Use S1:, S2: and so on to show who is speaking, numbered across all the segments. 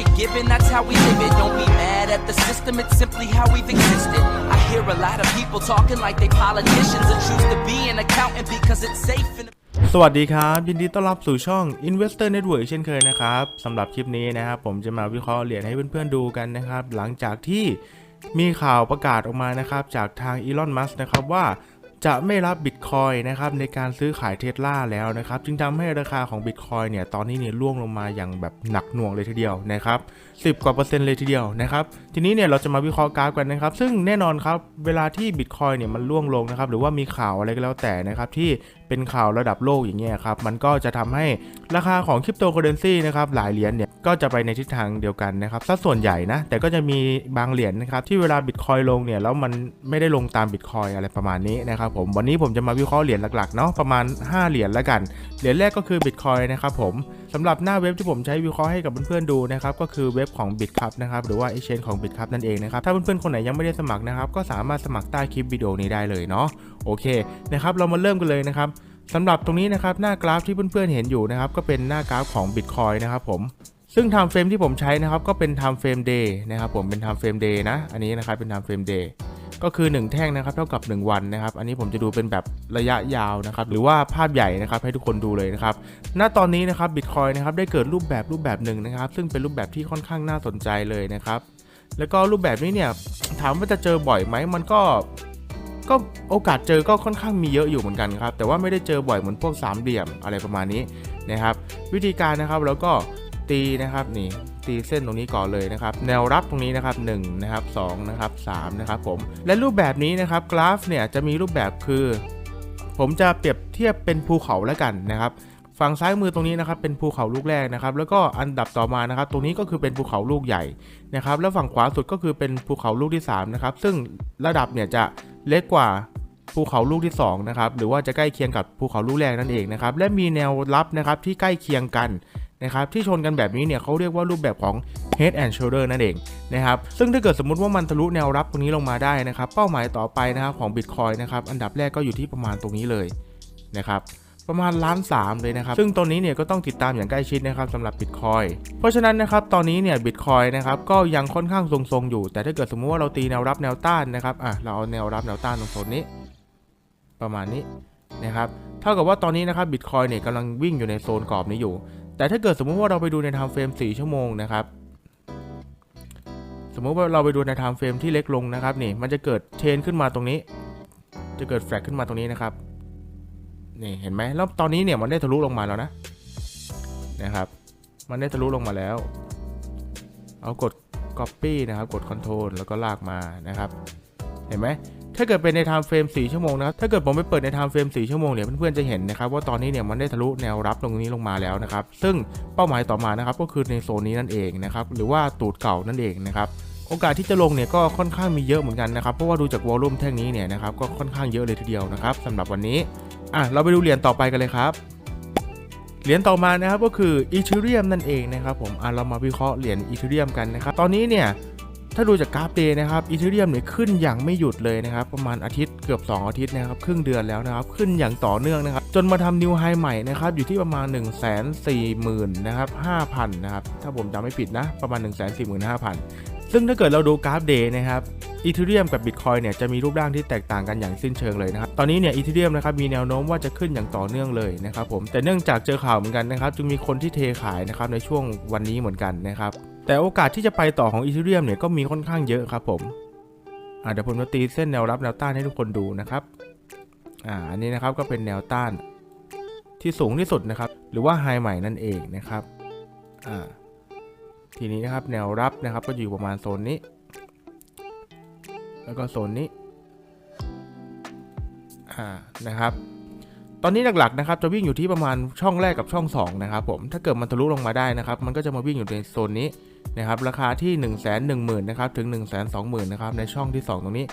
S1: shit given, that's how we live it. Don't be mad at the system, it's simply how we've existed. I hear a lot of people talking like they politicians and choose to be an accountant because it's safe and
S2: สวัสดีครับ ยินดีต้อนรับสู่ช่อง Investor Network เช่นเคยนะครับสำหรับคลิปนี้นะครับผมจะมาวิเคราะห์เหรียญให้เพื่อนๆดูกันนะครับ หลังจากที่มีข่าวประกาศออกมานะครับ จากทางอีลอนมัสนะครับว่า จะไม่รับบิตคอยนะครับในการซื้อขายเทสลาแล้วนะครับจึงทำให้ราคาของบิตคอยเนี่ยตอนนี้เนี่ยร่วงลงมาอย่างแบบหนักหน่วงเลยทีเดียวนะครับสิกว่าเปอร์เซ็นต์เลยทีเดียวนะครับทีนี้เนี่ยเราจะมาวิเคราะห์กราฟกันนะครับซึ่งแน่นอนครับเวลาที่บิตคอยเนี่ยมันร่วงลงนะครับหรือว่ามีข่าวอะไรก็แล้วแต่นะครับที่ เป็นข่าวระดับโลกอย่างเงี้ยครับ มันก็จะทำให้ราคาของคริปโตเคอเรนซีนะครับหลายเหรียญเนี่ยก็จะไปในทิศทางเดียวกันนะครับสัดส่วนใหญ่นะ แต่ก็จะมีบางเหรียญนะครับที่เวลาบิตคอยลงเนี่ยแล้วมันไม่ได้ลงตามบิตคอยอะไรประมาณนี้นะครับผมวันนี้ผมจะมาวิเคราะห์เหรียญหลักๆเนาะประมาณ 5 เหรียญแล้วกัน เหรียญแรกก็คือ Bitcoin นะครับผมสำหรับหน้าเว็บที่ผมใช้วิเคราะห์ให้กับเพื่อนๆดูนะครับก็คือเว็บของ Bitcup นะครับหรือว่า Exchange ของ Bitcup นั่นเองนะครับถ้าเพื่อนๆคนไหนยังไม่ได้สมัครนะครับก็สามารถสมัครใต้คลิปวิดีโอนี้ได้เลยเนาะโอเคนะครับเรามาเริ่มกันเลยนะครับ สำหรับตรงนี้นะครับหน้ากราฟที่เพื่อนๆเห็นอยู่นะครับก็เป็นหน้ากราฟของ Bitcoin นะครับผมซึ่ง time frame ที่ผมใช้นะครับก็เป็น time frame day นะครับผมเป็น time frame day นะ อันนี้นะครับเป็น time frame day ก็คือ 1 แท่งนะครับเท่ากับ 1 วันนะครับ อันนี้ผมจะดูเป็นแบบระยะยาวนะครับ หรือว่าภาพใหญ่นะครับให้ทุกคนดูเลยนะครับ ณ ตอนนี้นะครับบิตคอยนะครับได้เกิดรูปแบบรูปแบบหนึ่งนะครับ ซึ่งเป็นรูปแบบที่ค่อนข้างน่าสนใจเลยนะครับ แล้วก็รูปแบบนี้เนี่ยถามว่าจะเจอบ่อยไหมมันก็ ก็โอกาสเจอก็ค่อนข้างมีเยอะอยู่เหมือนกันครับ แต่ว่าไม่ได้เจอบ่อยเหมือนพวกสามเหลี่ยมอะไรประมาณนี้นะครับ วิธีการนะครับแล้วก็ตีนะครับนี่ตีเส้นตรงนี้ก่อนเลยนะครับ แนวรับตรงนี้นะครับ1นะครับ2นะครับ3นะครับผมและรูปแบบนี้นะครับกราฟเนี่ยจะมีรูปแบบคือ ผมจะเปรียบเทียบเป็นภูเขาแล้วกันนะครับ ฝั่งซ้ายมือตรงนี้นะครับเป็นภูเขาลูกแรกนะครับ แล้วก็อันดับต่อมานะครับ ตรงนี้ก็คือเป็นภูเขาลูกใหญ่นะครับ แล้วฝั่งขวาสุดก็คือเป็นภูเขาลูกที่3นะครับ ซึ่งระดับเนี่ยจะเล็กกว่าภูเขาลูกที่2นะครับหรือว่าจะใกล้เคียงกับภูเขาลูกแรกนั่นเองนะครับ และมีแนวรับนะครับที่ใกล้เคียงกันนะครับที่ชนกันแบบนี้เนี่ยเขาเรียกว่ารูปแบบของ head and shoulder นั่นเองนะครับซึ่งถ้าเกิดสมมุติว่ามันทะลุแนวรับตรงนี้ลงมาได้นะครับ เป้าหมายต่อไปนะครับของ Bitcoin นะครับอันดับแรกก็อยู่ที่ประมาณตรงนี้เลยนะครับ ประมาณล้านสามเลยนะครับ ซึ่งตอนนี้เนี่ยก็ต้องติดตามอย่างใกล้ชิดนะครับสำหรับ Bitcoin เพราะฉะนั้นนะครับตอนนี้เนี่ย Bitcoin นะครับก็ยังค่อนข้างทรงๆอยู่ แต่ถ้าเกิดสมมติว่าเราตีแนวรับแนวต้านนะครับอะเราเอาแนวรับแนวต้านตรงโซนนี้ ประมาณนี้นะครับเท่ากับว่าตอนนี้นะครับ Bitcoin เนี่ยกำลังวิ่งอยู่ในโซนกรอบนี้อยู่ แต่ถ้าเกิดสมมุติว่าเราไปดูใน time frame 4ชั่วโมงนะครับสมมุติว่าเราไปดูใน time frame ที่เล็กลงนะครับนี่มันจะเกิดเทรนขึ้นมาตรงนี้ จะเกิดแฟลกขึ้นมาตรงนี้นะครับ นี่เห็นไหมแล้วตอนนี้เนี่ยมันได้ทะลุลงมาแล้วนะนะครับ มันได้ทะลุลงมาแล้ว เอากด copy นะครับ กด control แล้วก็ลากมานะครับ เห็นไหมถ้าเกิดเป็นใน time frame 4ชั่วโมงนะครับ ถ้าเกิดผมไปเปิดใน time frame 4ชั่วโมงเนี่ยเพื่อนๆจะเห็นนะครับว่าตอนนี้เนี่ยมันได้ทะลุแนวรับตรงนี้ลงมาแล้วนะครับ ซึ่งเป้าหมายต่อมานะครับก็คือในโซนนี้นั่นเองนะครับ หรือว่าตูดเก่านั่นเองนะครับ โอกาสที่จะลงเนี่ยก็ค่อนข้างมีเยอะเหมือนกันนะครับ เพราะว่าดูจากวอลลุ่มแท่งนี้เนี่ยนะครับก็ค่อนข้างเยอะเลยทีเดียวนะครับสำหรับวันนี้ อะเราไปดูเหรียญต่อไปกันเลยครับเหรียญต่อมานะครับก็คืออีเทเรียมนั่นเองนะครับผมอะเรามาวิเคราะห์เหรียญอีเทเรียมกันนะครับตอนนี้เนี่ยถ้าดูจากกราฟเดย์นะครับอีเทเรียมเนี่ยขึ้นอย่างไม่หยุดเลยนะครับประมาณอาทิตย์เกือบ 2 อาทิตย์นะครับครึ่งเดือนแล้วนะครับขึ้นอย่างต่อเนื่องนะครับจนมาทำนิวไฮใหม่นะครับอยู่ที่ประมาณ 1 4 0 0 0 0นะครับ5,000นะครับถ้าผมจำไม่ผิดนะประมาณ 1 4 5 0 0 0 ซึ่งถ้าเกิดเราดูกราฟเดย์นะครับอีเทเรียมกับบิตคอยเนี่ยจะมีรูปร่างที่แตกต่างกันอย่างสิ้นเชิงเลยนะครับ ตอนนี้เนี่ยอีเทเรียมนะครับมีแนวโน้มว่าจะขึ้นอย่างต่อเนื่องเลยนะครับผม แต่เนื่องจากเจอข่าวเหมือนกันนะครับจึงมีคนที่เทขายนะครับในช่วงวันนี้เหมือนกันนะครับ แต่โอกาสที่จะไปต่อของอีเทเรียมเนี่ยก็มีค่อนข้างเยอะครับผมเดี๋ยวผมจะตีเส้นแนวรับแนวต้านให้ทุกคนดูนะครับอ่าอันนี้นะครับก็เป็นแนวต้านที่สูงที่สุดนะครับ หรือว่าไฮใหม่นั่นเองนะครับอ่า ทีนี้นะครับแนวรับนะครับก็อยู่ประมาณโซนนี้ แล้วก็โซนนี้อ่านะครับตอนนี้หลักๆนะครับจะวิ่งอยู่ที่ประมาณช่องแรกกับช่อง2นะครับผมถ้าเกิดมันทะลุลงมาได้นะครับ มันก็จะมาวิ่งอยู่ในโซนนี้นะครับราคาที่ 1 1 0 0 0 0นะครับถึง 1 2 0 0 0 0นะครับในช่องที่ 2 ตรงนี้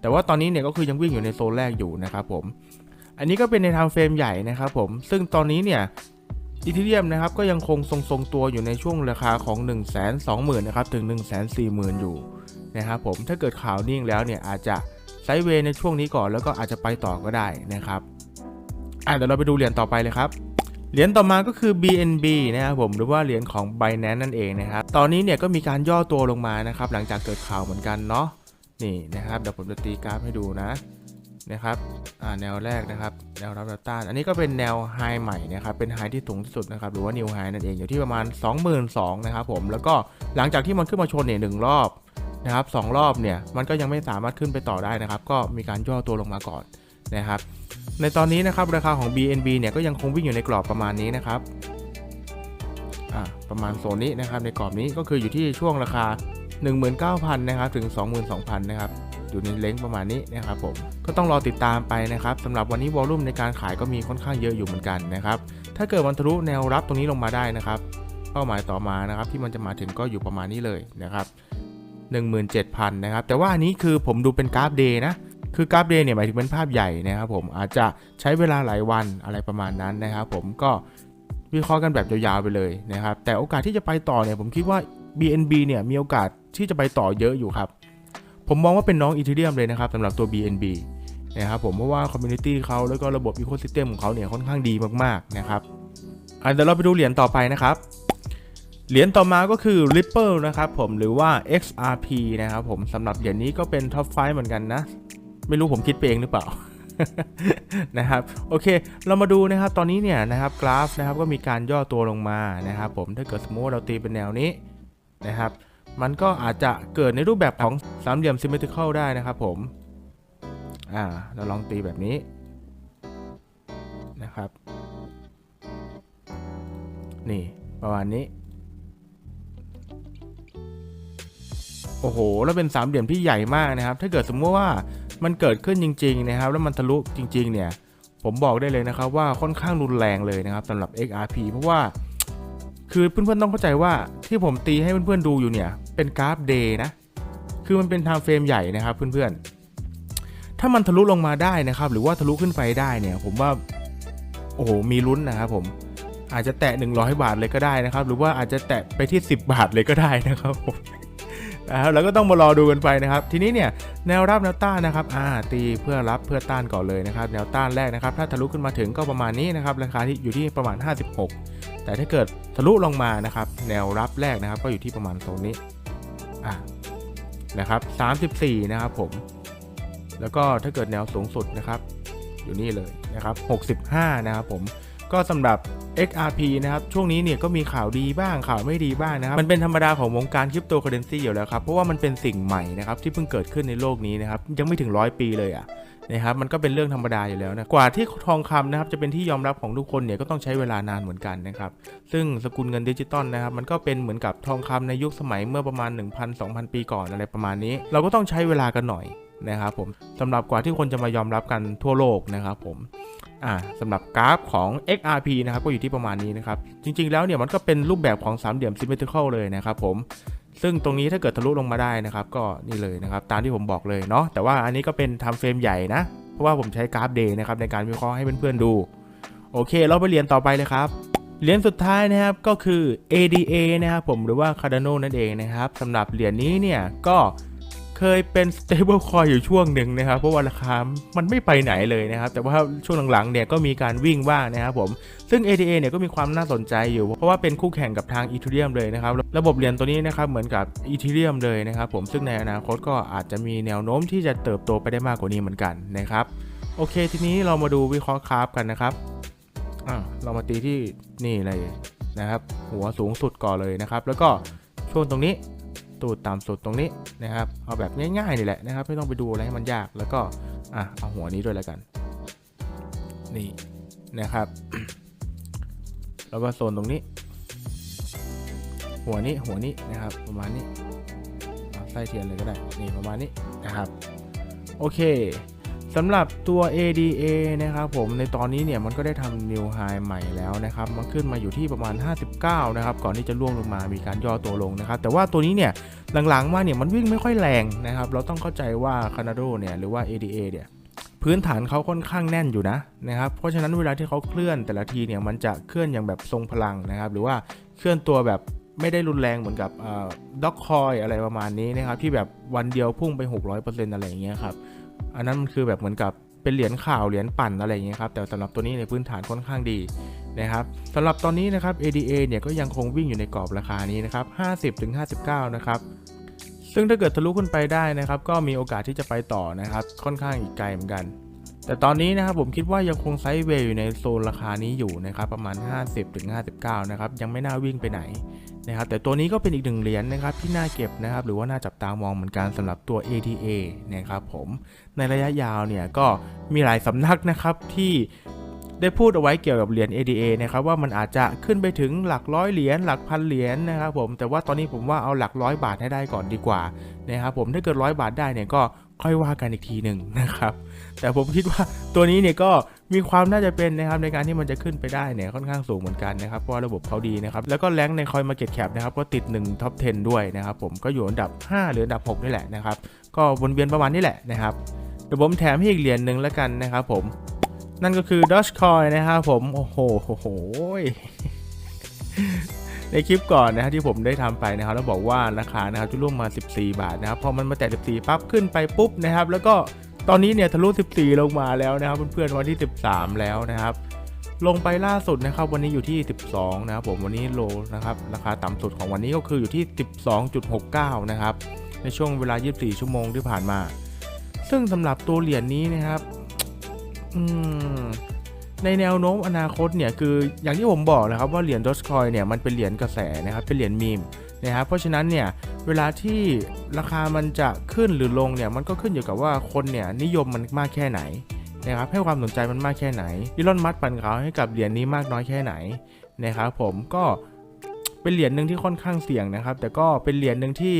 S2: แต่ว่าตอนนี้เนี่ยก็คือยังวิ่งอยู่ในโซนแรกอยู่นะครับผมอันนี้ก็เป็นในทางเฟรมใหญ่นะครับผมซึ่งตอนนี้เนี่ย อีเทเรียมนะครับก็ยังคงทรงๆตัวอยู่ในช่วงราคาของ 1 2 0 0 0 0นะครับถึง 1 4 0 0 0 0 อยู่นะครับผมถ้าเกิดข่าวนิ่งแล้วเนี่ยอาจจะไซด์เวย์ในช่วงนี้ก่อนแล้วก็อาจจะไปต่อก็ได้นะครับอะเดี๋ยวเราไปดูเหรียญต่อไปเลยครับเหรียญต่อมาก็คือ BNB นะครับผมหรือว่าเหรียญของ Binance นั่นเองนะครับตอนนี้เนี่ยก็มีการย่อตัวลงมานะครับหลังจากเกิดข่าวเหมือนกันเนาะนี่นะครับเดี๋ยวผมจะตีกราฟให้ดูนะ นะครับแนวแรกนะครับ แนวรับแนวต้าน อันนี้ก็เป็นแนวไฮใหม่นะครับ เป็นไฮที่สูงที่สุดนะครับ หรือว่านิวไฮนั่นเอง อยู่ที่ประมาณ 22,000นะครับผม แล้วก็หลังจากที่มันขึ้นมาชนเนี่ยหนึ่งรอบนะครับสองรอบเนี่ย มันก็ยังไม่สามารถขึ้นไปต่อได้นะครับ ก็มีการย่อตัวลงมาก่อนนะครับ ในตอนนี้นะครับราคาของ BNB เนี่ยก็ยังคงวิ่งอยู่ในกรอบประมาณนี้นะครับประมาณโซนนี้นะครับ ในกรอบนี้ก็คืออยู่ที่ช่วงราคา 19,000นะครับ ถึง 22,000นะครับ อยู่ในเลนส์ประมาณนี้นะครับผมก็ต้องรอติดตามไปนะครับสำหรับวันนี้วอลลุ่มในการขายก็มีค่อนข้างเยอะอยู่เหมือนกันนะครับถ้าเกิดวันทะลุแนวรับตรงนี้ลงมาได้นะครับ เป้าหมายต่อมานะครับที่มันจะมาถึงก็อยู่ประมาณนี้เลยนะครับ17,000นะครับแต่ว่าอันนี้คือผมดูเป็นกราฟเดย์นะคือกราฟเดย์เนี่ยหมายถึงเป็นภาพใหญ่นะครับผมอาจจะใช้เวลาหลายวันอะไรประมาณนั้นนะครับผมก็วิเคราะห์กันแบบยาวๆไปเลยนะครับแต่โอกาสที่จะไปต่อเนี่ยผมคิดว่า BNB เนี่ยมีโอกาสที่จะไปต่อเยอะอยู่ครับ ผมมองว่าเป็นน้องอีเทเรียมเลยนะครับสำหรับตัว BNB นะครับผมเพราะว่าคอมมูนิตี้เขาแล้วก็ระบบอีโคซิสเต็มของเขาเนี่ยค่อนข้างดีมากๆนะครับอะเดี๋ยวเราไปดูเหรียญต่อไปนะครับเหรียญต่อมาก็คือ Ripple นะครับผมหรือว่า XRP นะครับผมสำหรับเหรียญนี้ก็เป็นท็อปไฟเหมือนกันนะ ไม่รู้ผมคิดไปเองหรือเปล่านะครับโอเคเรามาดูนะครับตอนนี้เนี่ยนะครับกราฟนะครับก็มีการย่อตัวลงมานะครับผมถ้าเกิดสมมติว่าเราตีเป็นแนวนี้นะครับ มันก็อาจจะเกิดในรูปแบบของสามเหลี่ยม symmetrical ได้นะครับผม อ่า เราลองตีแบบนี้นะครับ นี่ประมาณนี้ โอ้โห แล้วเป็นสามเหลี่ยมที่ใหญ่มากนะครับ ถ้าเกิดสมมติว่ามันเกิดขึ้นจริง ๆ นะครับ แล้วมันทะลุจริง ๆ เนี่ย ผมบอกได้เลยนะครับว่าค่อนข้างรุนแรงเลยนะครับสำหรับ XRP เพราะว่าคือเพื่อนๆต้องเข้าใจว่าที่ผมตีให้เพื่อนๆดูอยู่เนี่ย เป็นกราฟเดย์นะ คือมันเป็นไทม์เฟรมใหญ่นะครับเพื่อนๆ ถ้ามันทะลุลงมาได้นะครับ หรือว่าทะลุขึ้นไปได้เนี่ย ผมว่า โอ้โห มีลุ้นนะครับผม อาจจะแตะ 100 บาทเลยก็ได้นะครับ หรือว่าอาจจะแตะไปที่ 10 บาทเลยก็ได้นะครับผมนะครับแล้วก็ต้องมารอดูกันไปนะครับ ทีนี้เนี่ยแนวรับแนวต้านนะครับอ่าตีเพื่อรับเพื่อต้านก่อนเลยนะครับ แนวต้านแรกนะครับ ถ้าทะลุขึ้นมาถึงก็ประมาณนี้นะครับ ราคาที่อยู่ที่ประมาณ 56 แต่ถ้าเกิดทะลุลงมานะครับ แนวรับแรกนะครับ ก็อยู่ที่ประมาณตรงนี้ อะนะครับ34 นะครับผม แล้วก็ถ้าเกิดแนวสูงสุดนะครับ อยู่นี่เลยนะครับ 65 นะครับผมก็สำหรับ XRP นะครับ ช่วงนี้เนี่ยก็มีข่าวดีบ้างข่าวไม่ดีบ้างนะครับ มันเป็นธรรมดาของวงการคริปโตเคอเรนซีอยู่แล้วครับ เพราะว่ามันเป็นสิ่งใหม่นะครับ ที่เพิ่งเกิดขึ้นในโลกนี้นะครับ ยังไม่ถึงร้อยปีเลยอะ นะครับมันก็เป็นเรื่องธรรมดาอยู่แล้วนะกว่าที่ทองคำนะครับจะเป็นที่ยอมรับของทุกคนเนี่ยก็ต้องใช้เวลานานเหมือนกันนะครับซึ่งสกุลเงินดิจิตอลนะครับมันก็เป็นเหมือนกับทองคำในยุคสมัยเมื่อประมาณ 1,000-2,000 ปีก่อนอะไรประมาณนี้ เราก็ต้องใช้เวลากันหน่อยนะครับผมสำหรับกว่าที่คนจะมายอมรับกันทั่วโลกนะครับผมอ่าสำหรับกราฟของ XRP นะครับก็อยู่ที่ประมาณนี้นะครับจริงๆแล้วเนี่ยมันก็เป็นรูปแบบของสามเหลี่ยม symmetrical เลยนะครับผม ซึ่งตรงนี้ถ้าเกิดทะลุลงมาได้นะครับ ก็นี่เลยนะครับ ตามที่ผมบอกเลยเนาะแต่ว่าอันนี้ก็เป็นทำเฟรมใหญ่นะ เพราะว่าผมใช้กราฟเดย์นะครับในการวิเคราะห์ให้เพื่อนๆดู โอเค เราไปเรียนต่อไปเลยครับเหรียญสุดท้ายนะครับก็คือ ADA นะครับผมหรือว่า Cardano นั่นเองนะครับสำหรับเหรียญนี้เนี่ยก็ เคยเป็น stable coin อยู่ช่วงหนึ่งนะครับ เพราะว่าราคา มันไม่ไปไหนเลยนะครับ แต่ว่าช่วงหลังๆเนี่ยก็มีการวิ่งบ้างนะครับผม ซึ่ง ADA เนี่ยก็มีความน่าสนใจอยู่ เพราะว่าเป็นคู่แข่งกับทาง Ethereum เลยนะครับ ระบบเหรียญตัวนี้นะครับเหมือนกับ Ethereum เลยนะครับผม ซึ่งในอนาคตก็อาจจะมีแนวโน้มที่จะเติบโตไปได้มากกว่านี้เหมือนกันนะครับ โอเค ทีนี้เรามาดูวิเคราะห์คราฟกันนะครับอ่าเรามาตีที่นี่เลยนะครับ หัวสูงสุดก่อนเลยนะครับ แล้วก็ช่วงตรงนี้ ตูดต่ำสุดตรงนี้นะครับเอาแบบง่ายๆนี่แหละนะครับ ไม่ต้องไปดูอะไรให้มันยากแล้วก็อะเอาหัวนี้ด้วยแล้วกัน นี่นะครับ แล้วก็โซนตรงนี้ หัวนี้หัวนี้นะครับ ประมาณนี้เอาไส้เทียนเลยก็ได้นี่ประมาณนี้นะครับ โอเค สำหรับตัว ADA นะครับผมในตอนนี้เนี่ยมันก็ได้ทำ New High ใหม่แล้วนะครับมันขึ้นมาอยู่ที่ประมาณ 59 นะครับ ก่อนที่จะล่วงลงมามีการย่อตัวลงนะครับ แต่ว่าตัวนี้เนี่ยหลังๆมาเนี่ยมันวิ่งไม่ค่อยแรงนะครับ เราต้องเข้าใจว่า Canado เนี่ยหรือว่า ADA เนี่ยพื้นฐานเขาค่อนข้างแน่นอยู่นะนะครับ เพราะฉะนั้นเวลาที่เขาเคลื่อนแต่ละทีเนี่ยมันจะเคลื่อนอย่างแบบทรงพลังนะครับ หรือว่าเคลื่อนตัวแบบไม่ได้รุนแรงเหมือนกับด็อกคอยอะไรประมาณนี้นะครับที่แบบวันเดียวพุ่งไป 600%อะไรอย่างเงี้ยครับ อันนั้นมันคือแบบเหมือนกับเป็นเหรียญข่าวเหรียญปั่นอะไรอย่างเงี้ยครับแต่สำหรับตัวนี้ในพื้นฐานค่อนข้างดีนะครับสำหรับตอนนี้นะครับ ADA เนี่ยก็ยังคงวิ่งอยู่ในกรอบราคานี้นะครับ50ถึง59 นะครับซึ่งถ้าเกิดทะลุขึ้นไปได้นะครับ ก็มีโอกาสที่จะไปต่อนะครับ ค่อนข้างอีกไกลเหมือนกัน แต่ตอนนี้นะครับผมคิดว่ายังคงไซด์เวย์อยู่ในโซนราคานี้อยู่นะครับ ประมาณ 50ถึง59 นะครับ ยังไม่น่าวิ่งไปไหน นะครับแต่ตัวนี้ก็เป็นอีกหนึ่งเหรียญนะครับที่น่าเก็บนะครับหรือว่าน่าจับตามองเหมือนกันสำหรับตัว ATA นะครับผมในระยะยาวเนี่ยก็มีหลายสำนักนะครับที่ได้พูดเอาไว้เกี่ยวกับเหรียญ ADA นะครับว่ามันอาจจะขึ้นไปถึงหลักร้อยเหรียญหลักพันเหรียญนะครับผมแต่ว่าตอนนี้ผมว่าเอาหลักร้อยบาทให้ได้ก่อนดีกว่านะครับผมถ้าเกิดร้อยบาทได้เนี่ยก็ ค่อยว่ากันอีกทีหนึ่งนะครับ แต่ผมคิดว่าตัวนี้เนี่ยก็มีความน่าจะเป็นนะครับในการที่มันจะขึ้นไปได้เนี่ยค่อนข้างสูงเหมือนกันนะครับเพราะระบบเขาดีนะครับแล้วก็แรงในคอยมาเก็ตแคปนะครับก็ติด1ท็อป 10 ด้วยนะครับผมก็อยู่อันดับ 5 หรืออันดับ6นี่แหละนะครับก็วนเวียนประมาณนี้แหละนะครับเดี๋ยวผมแถมให้อีกเหรียญหนึ่งแล้วกันนะครับผมนั่นก็คือ Dogecoin นะครับผมโอ้โหโอ้โห ในคลิปก่อนนะครับที่ผมได้ทำไปนะครับแล้วบอกว่าราคานะครับจะร่วมมา 14 บาทนะครับพอมันมาแตะ14ปั๊บขึ้นไปปุ๊บนะครับแล้วก็ตอนนี้เนี่ยทะลุ 14 ลงมาแล้วนะครับเพื่อนๆวันที่ 13 แล้วนะครับ ลงไปล่าสุดนะครับวันนี้อยู่ที่ 12 นะครับผมวันนี้โลนะครับราคาต่ำสุดของวันนี้ก็คืออยู่ที่ 12.69 นะครับในช่วงเวลา 24 ชั่วโมงที่ผ่านมา ซึ่งสำหรับตัวเหรียญนี้นะครับ อืม ในแนวโน้มอนาคตเนี่ยคืออย่างที่ผมบอกนะครับว่าเหรียญดอสคอยเนี่ยมันเป็นเหรียญกระแสนะครับเป็นเหรียญมีมนะครับเพราะฉะนั้นเนี่ยเวลาที่ราคามันจะขึ้นหรือลงเนี่ยมันก็ขึ้นอยู่กับว่าคนเนี่ยนิยมมันมากแค่ไหนนะครับให้ความสนใจมันมากแค่ไหนอีลอนมัสปั่นเขาให้กับเหรียญนี้มากน้อยแค่ไหนนะครับผมก็ เป็นเหรียญหนึ่งที่ค่อนข้างเสี่ยงนะครับ แต่ก็เป็นเหรียญหนึ่งที่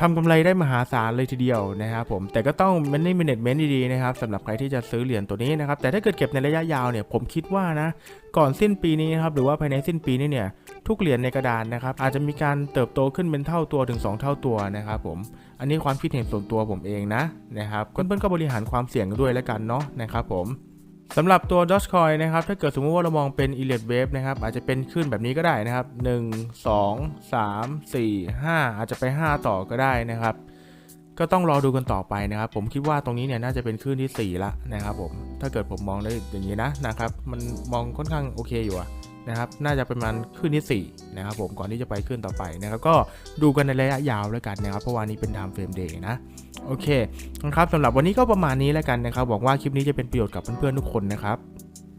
S2: ทำกำไรได้มหาศาลเลยทีเดียวนะครับผมแต่ก็ต้องมันนี่ management ดีๆนะครับสำหรับใครที่จะซื้อเหรียญตัวนี้นะครับแต่ถ้าเกิดเก็บในระยะยาวเนี่ยผมคิดว่านะก่อนสิ้นปีนี้นะครับหรือว่าภายในสิ้นปีนี้เนี่ยทุกเหรียญในกระดานนะครับอาจจะมีการเติบโตขึ้นเป็นเท่าตัวถึง 2 เท่าตัวนะครับผมอันนี้ความคิดเห็นส่วนตัวผมเองนะนะครับเพื่อนๆก็บริหารความเสี่ยงด้วยแล้วกันเนาะนะครับผม สำหรับตัว Dogecoin นะครับ ถ้าเกิดสมมติว่าเรามองเป็น Elliott Wave นะครับ อาจจะเป็นขึ้นแบบนี้ก็ได้นะครับ 1 2 3 4 5 อาจจะไป 5 ต่อก็ได้นะครับ ก็ต้องรอดูกันต่อไปนะครับ ผมคิดว่าตรงนี้เนี่ยน่าจะเป็นคลื่นที่ 4 ละนะครับผม ถ้าเกิดผมมองได้อย่างนี้นะนะครับ มันมองค่อนข้างโอเคอยู่อะนะครับ น่าจะประมาณคลื่นที่4นะครับผม ก่อนที่จะไปขึ้นต่อไปนะครับ ก็ดูกันในระยะยาวแล้วกันนะครับ เพราะว่านี้เป็น time frame day นะ โอเคนะครับสำหรับวันนี้ก็ประมาณนี้แล้วกันนะครับหวังว่าคลิปนี้จะเป็นประโยชน์กับเพื่อนๆทุกคนนะครับ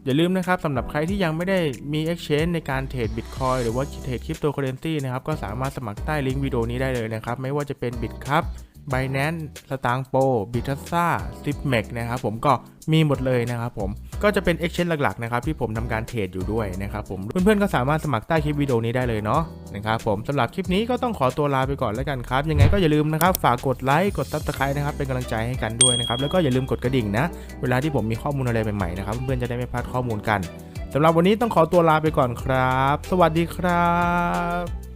S2: อย่าลืมนะครับสำหรับใครที่ยังไม่ได้มี Exchange ในการเทรด Bitcoin หรือว่าเทรดคริปโตเคอเรนซีนะครับก็สามารถสมัครใต้ลิงก์วิดีโอนี้ได้เลยนะครับ ไม่ว่าจะเป็น Bitcup Binance สตางโปบิทัสซ่าซิปเมกนะครับผมก็มีหมดเลยนะครับผมก็จะเป็น Exchange หลักๆนะครับที่ผมทำการเทรดอยู่ด้วยนะครับผมเพื่อนๆก็สามารถสมัครใต้คลิปวิดีโอนี้ได้เลยเนาะนะครับผมสำหรับคลิปนี้ก็ต้องขอตัวลาไปก่อนแล้วกันครับ ยังไงก็อย่าลืมนะครับฝากกดไลค์กด Subscribe นะครับเป็นกำลังใจให้กันด้วยนะครับแล้วก็อย่าลืมกดกระดิ่งนะ เวลาที่ผมมีข้อมูลอะไรใหม่ๆนะครับเพื่อนๆจะได้ไม่พลาดข้อมูลกันสำหรับวันนี้ต้องขอตัวลาไปก่อนครับ สวัสดีครับ